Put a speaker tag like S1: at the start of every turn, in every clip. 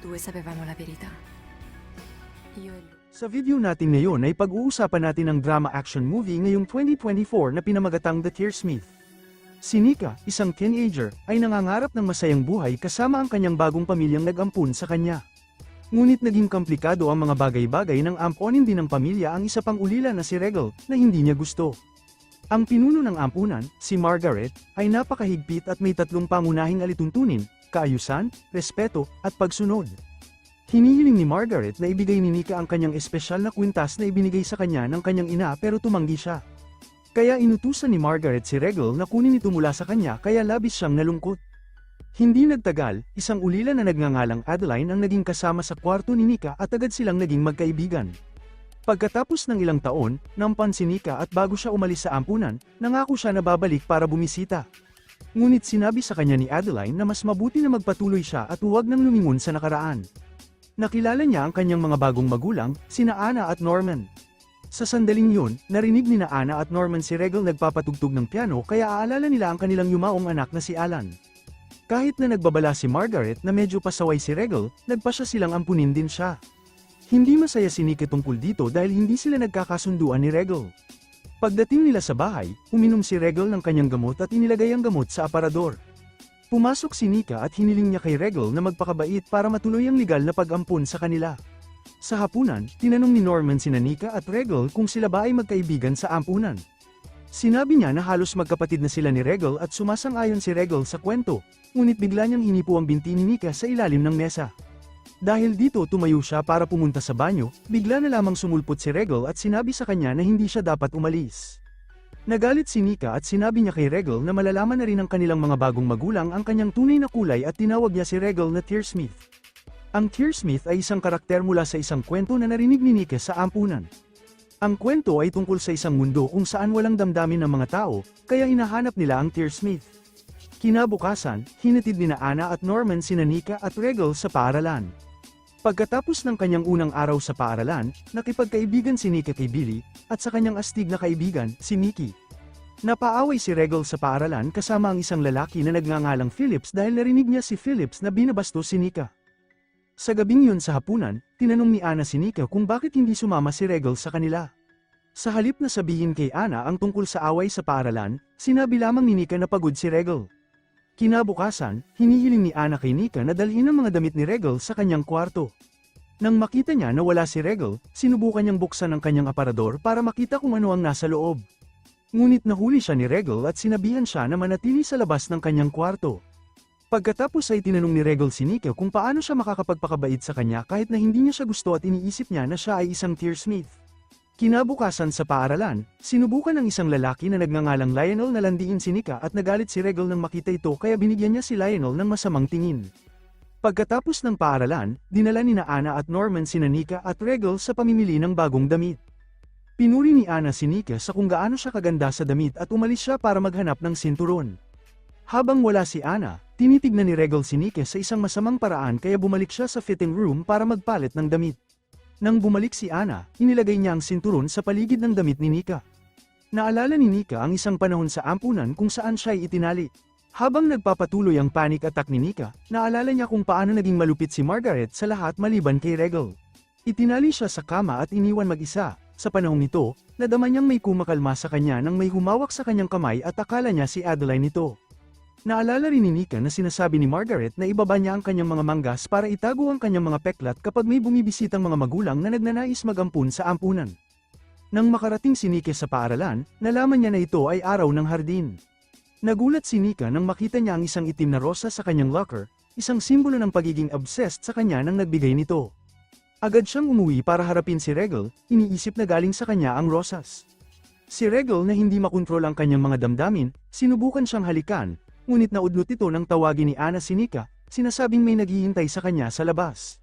S1: Due sapevamo la verità. Io e lui.
S2: Sa video natin ngayon ay pag-uusapan natin ang drama action movie ngayong 2024 na pinamagatang The Tearsmith. Si Nika, isang teenager, ay nangangarap ng masayang buhay kasama ang kanyang bagong pamilyang nag-ampun sa kanya. Ngunit naging komplikado ang mga bagay-bagay ng amponin din ng pamilya ang isa pang ulila na si Regal, na hindi niya gusto. Ang pinuno ng ampunan, si Margaret, ay napakahigpit at may tatlong pangunahing alituntunin, kaayusan, respeto, at pagsunod. Hinihiling ni Margaret na ibigay ni Nika ang kanyang espesyal na kwintas na ibinigay sa kanya ng kanyang ina pero tumanggi siya. Kaya inutusan ni Margaret si Regal na kunin ito mula sa kanya kaya labis siyang nalungkot. Hindi nagtagal, isang ulila na nagngangalang Adeline ang naging kasama sa kwarto ni Nika at agad silang naging magkaibigan. Pagkatapos ng ilang taon, nampan si Nika at bago siya umalis sa ampunan, nangako siya na babalik para bumisita. Ngunit sinabi sa kanya ni Adeline na mas mabuti na magpatuloy siya at huwag nang lumingon sa nakaraan. Nakilala niya ang kanyang mga bagong magulang, sina Anna at Norman. Sa sandaling yun, narinig ni na Anna at Norman si Regal nagpapatugtog ng piano kaya aalala nila ang kanilang yumaong anak na si Alan. Kahit na nagbabala si Margaret na medyo pasaway si Regal, nagpa siya silang ampunin din siya. Hindi masaya si Nicky tungkol dito dahil hindi sila nagkakasunduan ni Regal. Pagdating nila sa bahay, uminom si Regal ng kanyang gamot at inilagay ang gamot sa aparador. Pumasok si Nika at hiniling niya kay Regal na magpakabait para matuloy ang legal na pag-ampun sa kanila. Sa hapunan, tinanong ni Norman sina Nika at Regal kung sila ba ay magkaibigan sa ampunan. Sinabi niya na halos magkapatid na sila ni Regal at sumasang-ayon si Regal sa kwento, ngunit bigla niyang hinipo ang binti ni Nika sa ilalim ng mesa. Dahil dito tumayo siya para pumunta sa banyo, bigla na lamang sumulpot si Regal at sinabi sa kanya na hindi siya dapat umalis. Nagalit si Nika at sinabi niya kay Regal na malalaman na rin ng kanilang mga bagong magulang ang kanyang tunay na kulay at tinawag niya si Regal na Tearsmith. Ang Tearsmith ay isang karakter mula sa isang kwento na narinig ni Nika sa ampunan. Ang kwento ay tungkol sa isang mundo kung saan walang damdamin ng mga tao, kaya hinahanap nila ang Tearsmith. Kinabukasan, hinatid ni na Anna at Norman sina Nika at Regal sa paaralan. Pagkatapos ng kanyang unang araw sa paaralan, nakipagkaibigan si Nika kay Billy, at sa kanyang astig na kaibigan, si Nikki. Napaaway si Regal sa paaralan kasama ang isang lalaki na nagngangalang Phillips dahil narinig niya si Phillips na binabastos si Nika. Sa gabing yun sa hapunan, tinanong ni Anna si Nika kung bakit hindi sumama si Regal sa kanila. Sa halip na sabihin kay Anna ang tungkol sa away sa paaralan, sinabi lamang ni Nika na pagod si Regal. Kinabukasan, hinihiling ni Anna kay Nika na dalhin ang mga damit ni Regal sa kanyang kwarto. Nang makita niya na wala si Regal, sinubukan niyang buksan ang kanyang aparador para makita kung ano ang nasa loob. Ngunit nahuli siya ni Regal at sinabihan siya na manatili sa labas ng kanyang kwarto. Pagkatapos ay tinanong ni Regal si Nika kung paano siya makakapagpakabait sa kanya kahit na hindi niya siya gusto at iniisip niya na siya ay isang tearsmith. Kinabukasan sa paaralan, sinubukan ng isang lalaki na nagngangalang Lionel na landiin si Nika at nagalit si Regal nang makita ito kaya binigyan niya si Lionel ng masamang tingin. Pagkatapos ng paaralan, dinala ni na Anna at Norman sina Nika at Regal sa pamimili ng bagong damit. Pinuri ni Anna si Nika sa kung gaano siya kaganda sa damit at umalis siya para maghanap ng sinturon. Habang wala si Anna, tinitignan ni Regal si Nika sa isang masamang paraan kaya bumalik siya sa fitting room para magpalit ng damit. Nang bumalik si Anna, inilagay niya ang sinturon sa paligid ng damit ni Nika. Naalala ni Nika ang isang panahon sa ampunan kung saan siya ay itinali. Habang nagpapatuloy ang panic attack ni Nika, naalala niya kung paano naging malupit si Margaret sa lahat maliban kay Regal. Itinali siya sa kama at iniwan mag-isa. Sa panahong nito, nadama niyang may kumakalma sa kanya nang may humawak sa kanyang kamay at akala niya si Adeline ito. Naalala rin ni Nika na sinasabi ni Margaret na ibaba niya ang kanyang mga manggas para itago ang kanyang mga peklat kapag may bumibisitang mga magulang na nagnanais magampun sa ampunan. Nang makarating si Nika sa paaralan, nalaman niya na ito ay araw ng hardin. Nagulat si Nika nang makita niya ang isang itim na rosa sa kanyang locker, isang simbolo ng pagiging obsessed sa kanya nang nagbigay nito. Agad siyang umuwi para harapin si Regal, iniisip na galing sa kanya ang rosas. Si Regal na hindi makontrol ang kanyang mga damdamin, sinubukan siyang halikan, ngunit naudlot ito nang tawagin ni Ana si Nika, sinasabing may naghihintay sa kanya sa labas.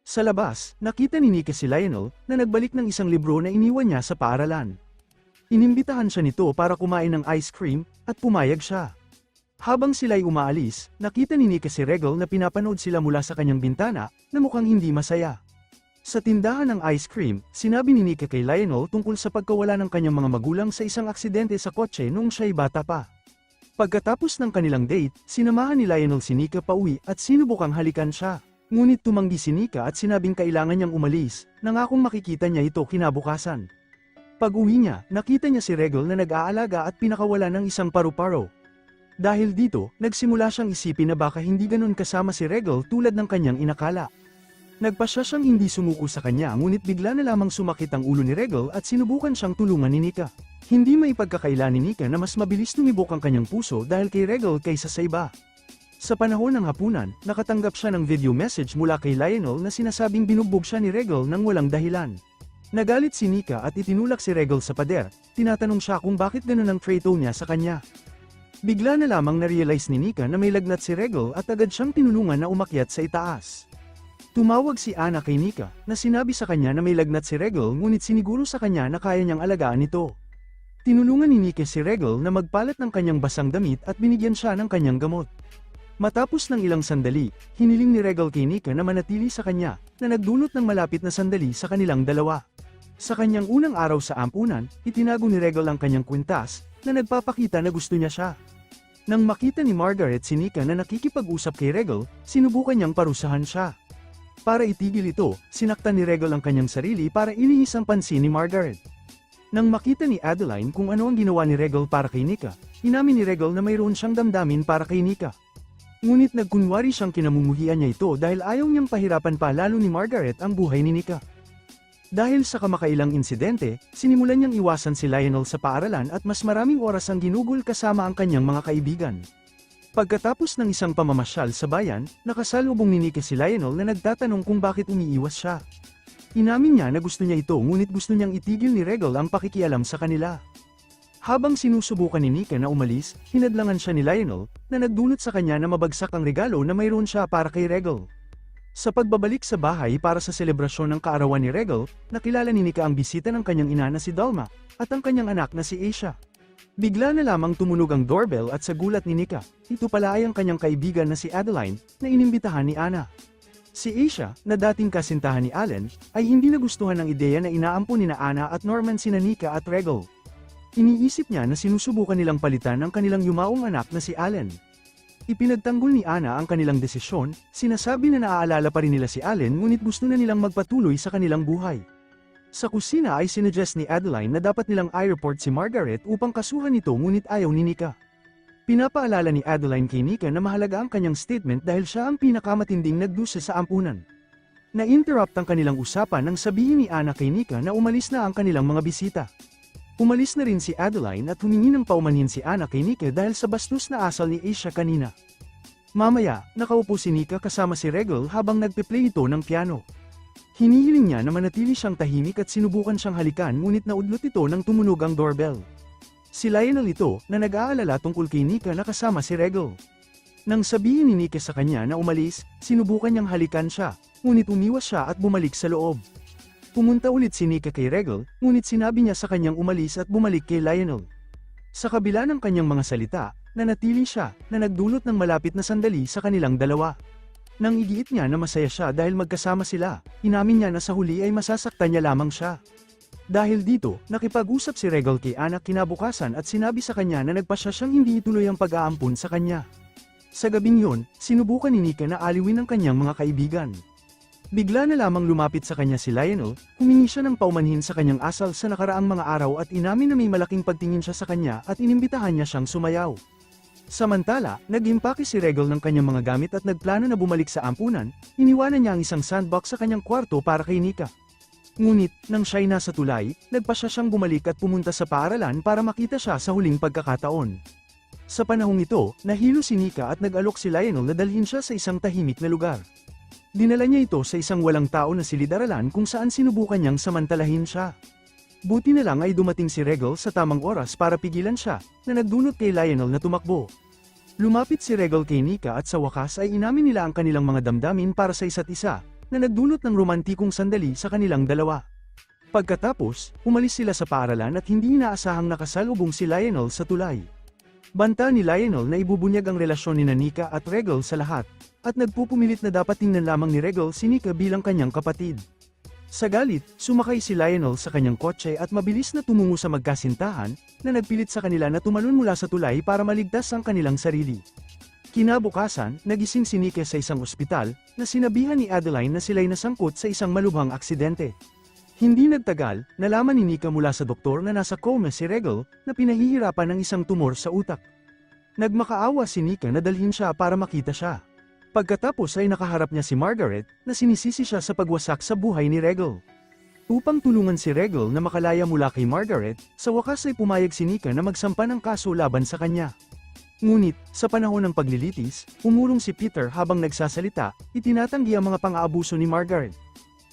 S2: Sa labas, nakita ni Nika si Lionel na nagbalik ng isang libro na iniwan niya sa paaralan. Inimbitahan siya nito para kumain ng ice cream, at pumayag siya. Habang sila'y umaalis, nakita ni Nika si Regal na pinapanood sila mula sa kanyang bintana, na mukhang hindi masaya. Sa tindahan ng ice cream, sinabi ni Nika kay Lionel tungkol sa pagkawala ng kanyang mga magulang sa isang aksidente sa kotse noong siya'y bata pa. Pagkatapos ng kanilang date, sinamahan ni Lionel si Nika pauwi at sinubukang halikan siya. Ngunit tumanggi si Nika at sinabing kailangan niyang umalis, nangakong makikita niya ito kinabukasan. Pag uwi niya, nakita niya si Regal na nag-aalaga at pinakawala ng isang paru-paro. Dahil dito, nagsimula siyang isipin na baka hindi ganun kasama si Regal tulad ng kanyang inakala. Nagpasya siyang hindi sumuko sa kanya ngunit bigla na lamang sumakit ang ulo ni Regal at sinubukan siyang tulungan ni Nika. Hindi may pagkakaila ni Nika na mas mabilis tumibok ang kanyang puso dahil kay Regal kaysa sa iba. Sa panahon ng hapunan, nakatanggap siya ng video message mula kay Lionel na sinasabing binugbog siya ni Regal nang walang dahilan. Nagalit si Nika at itinulak si Regal sa pader, tinatanong siya kung bakit ganun ang trade niya sa kanya. Bigla na lamang na-realize ni Nika na may lagnat si Regal at agad siyang tinulungan na umakyat sa itaas. Tumawag si Ana kay Nika, na sinabi sa kanya na may lagnat si Regal ngunit siniguro sa kanya na kaya niyang alagaan ito. Tinulungan ni Nika si Regal na magpalit ng kanyang basang damit at binigyan siya ng kanyang gamot. Matapos ng ilang sandali, hiniling ni Regal kay Nika na manatili sa kanya, na nagdulot ng malapit na sandali sa kanilang dalawa. Sa kanyang unang araw sa ampunan, itinago ni Regal ang kanyang kwintas, na nagpapakita na gusto niya siya. Nang makita ni Margaret si Nika na nakikipag-usap kay Regal, sinubukan niyang parusahan siya. Para itigil ito, sinaktan ni Regal ang kanyang sarili para iniis ang pansin ni Margaret. Nang makita ni Adeline kung ano ang ginawa ni Regal para kay Nika, inamin ni Regal na mayroon siyang damdamin para kay Nika. Ngunit nagkunwari siyang kinamumuhian niya ito dahil ayaw niyang pahirapan pa lalo ni Margaret ang buhay ni Nika. Dahil sa kamakailang insidente, sinimulan niyang iwasan si Lionel sa paaralan at mas maraming oras ang ginugol kasama ang kanyang mga kaibigan. Pagkatapos ng isang pamamasyal sa bayan, nakasalubong ni Nika si Lionel na nagtatanong kung bakit umiiwas siya. Inamin niya na gusto niya ito ngunit gusto niyang itigil ni Regal ang pakikialam sa kanila. Habang sinusubukan ni Nika na umalis, hinadlangan siya ni Lionel, na nagdulot sa kanya na mabagsak ang regalo na mayroon siya para kay Regal. Sa pagbabalik sa bahay para sa selebrasyon ng kaarawan ni Regal, nakilala ni Nika ang bisita ng kanyang ina na si Dalma, at ang kanyang anak na si Asia. Bigla na lamang tumunog ang doorbell at sa gulat ni Nika, ito pala ay ang kanyang kaibigan na si Adeline, na inimbitahan ni Anna. Si Asia, na dating kasintahan ni Allen, ay hindi nagustuhan ng ideya na inaampon ni na Anna at Norman sina Nika at Regal. Iniisip niya na sinusubukan nilang palitan ang kanilang yumaong anak na si Allen. Ipinagtanggol ni Anna ang kanilang desisyon, sinasabi na naaalala pa rin nila si Allen ngunit gusto na nilang magpatuloy sa kanilang buhay. Sa kusina ay sinuggest ni Adeline na dapat nilang i-report si Margaret upang kasuhan ito ngunit ayaw ni Nika. Pinapaalala ni Adeline kay Nika na mahalaga ang kanyang statement dahil siya ang pinakamatinding nagdusa sa ampunan. Na-interrupt ang kanilang usapan nang sabihin ni Anna kay na umalis na ang kanilang mga bisita. Umalis na rin si Adeline at humingi ng paumanhin si Anna kay dahil sa bastos na asal ni Asia kanina. Mamaya, nakaupo si Nika kasama si Regal habang nagpe-play ito ng piano. Hinihiling niya na manatili siyang tahimik at sinubukan siyang halikan ngunit naudlot ito nang tumunog ang doorbell. Si Lionel ito, na nag-aalala tungkol kay Nika na kasama si Regal. Nang sabihin ni Nika sa kanya na umalis, sinubukan niyang halikan siya, ngunit umiwas siya at bumalik sa loob. Pumunta ulit si Nika kay Regal, ngunit sinabi niya sa kanyang umalis at bumalik kay Lionel. Sa kabila ng kanyang mga salita, nanatili siya, na nagdulot ng malapit na sandali sa kanilang dalawa. Nang igiit niya na masaya siya dahil magkasama sila, inamin niya na sa huli ay masasaktan niya lamang siya. Dahil dito, nakipag-usap si Regal kay Anna kinabukasan at sinabi sa kanya na nagpasya siyang hindi ituloy ang pag-aampun sa kanya. Sa gabing yun, sinubukan ni Nika na aliwin ang kanyang mga kaibigan. Bigla na lamang lumapit sa kanya si Lionel, humingi siya ng paumanhin sa kanyang asal sa nakaraang mga araw at inamin na may malaking pagtingin siya sa kanya at inimbitahan niya siyang sumayaw. Samantala, nag-impake si Regal ng kanyang mga gamit at nagplano na bumalik sa ampunan, iniwanan niya ang isang sandbox sa kanyang kwarto para kay Nika. Ngunit, nang siya'y nasa tulay, nagpasya siyang bumalik at pumunta sa paaralan para makita siya sa huling pagkakataon. Sa panahong ito, nahilo si Nika at nag-alok si Lionel na dalhin siya sa isang tahimik na lugar. Dinala niya ito sa isang walang tao na silid-aralan kung saan sinubukan niyang samantalahin siya. Buti na lang ay dumating si Regal sa tamang oras para pigilan siya, na nagdulot kay Lionel na tumakbo. Lumapit si Regal kay Nika at sa wakas ay inamin nila ang kanilang mga damdamin para sa isa't isa, na nagdulot ng romantikong sandali sa kanilang dalawa. Pagkatapos, umalis sila sa paaralan at hindi inaasahang nakasalubong si Lionel sa tulay. Banta ni Lionel na ibubunyag ang relasyon ni Nika at Regal sa lahat, at nagpupumilit na dapat tingnan lamang ni Regal si Nika bilang kanyang kapatid. Sa galit, sumakay si Lionel sa kanyang kotse at mabilis na tumungo sa magkasintahan, na nagpilit sa kanila na tumalon mula sa tulay para maligtas ang kanilang sarili. Kinabukasan, nagising si Nika sa isang ospital, na sinabihan ni Adeline na sila'y nasangkot sa isang malubhang aksidente. Hindi nagtagal, nalaman ni Nika mula sa doktor na nasa coma si Regal, na pinahihirapan ng isang tumor sa utak. Nagmakaawa si Nika na dalhin siya para makita siya. Pagkatapos ay nakaharap niya si Margaret, na sinisisi siya sa pagwasak sa buhay ni Regal. Upang tulungan si Regal na makalaya mula kay Margaret, sa wakas ay pumayag si Nika na magsampa ng kaso laban sa kanya. Ngunit, sa panahon ng paglilitis, umulong si Peter habang nagsasalita, itinatanggi ang mga pang-aabuso ni Margaret.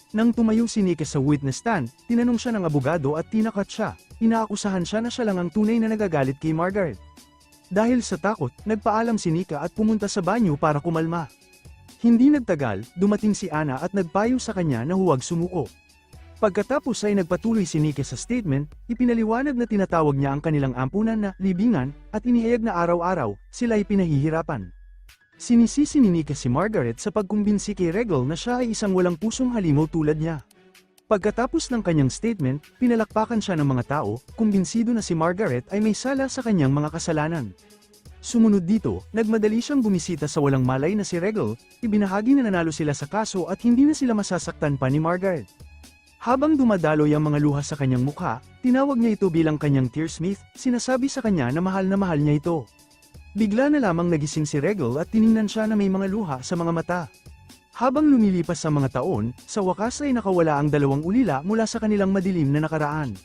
S2: Nang tumayo si Nika sa witness stand, tinanong siya ng abogado at tinakat siya, inaakusahan siya na siya lang ang tunay na nagagalit kay Margaret. Dahil sa takot, nagpaalam si Nika at pumunta sa banyo para kumalma. Hindi nagtagal, dumating si Ana at nagpayo sa kanya na huwag sumuko. Pagkatapos ay nagpatuloy si Nike sa statement, ipinaliwanag na tinatawag niya ang kanilang ampunan na libingan at inihayag na araw-araw, sila ay pinahihirapan. Sinisisi ni Nike si Margaret sa pagkumbinsi kay Regal na siya ay isang walang pusong halimaw tulad niya. Pagkatapos ng kanyang statement, pinalakpakan siya ng mga tao, kumbinsido na si Margaret ay may sala sa kanyang mga kasalanan. Sumunod dito, nagmadali siyang bumisita sa walang malay na si Regal, ibinahagi na nanalo sila sa kaso at hindi na sila masasaktan pa ni Margaret. Habang dumadaloy ang mga luha sa kanyang mukha, tinawag niya ito bilang kanyang tearsmith, sinasabi sa kanya na mahal na mahal niya ito. Bigla na lamang nagising si Regal at tiningnan siya na may mga luha sa mga mata. Habang lumilipas ang mga taon, sa wakas ay nakawala ang dalawang ulila mula sa kanilang madilim na nakaraan.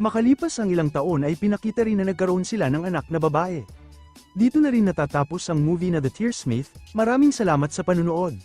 S2: Makalipas ang ilang taon ay pinakita rin na nagkaroon sila ng anak na babae. Dito na rin natatapos ang movie na The Tearsmith, maraming salamat sa panunood.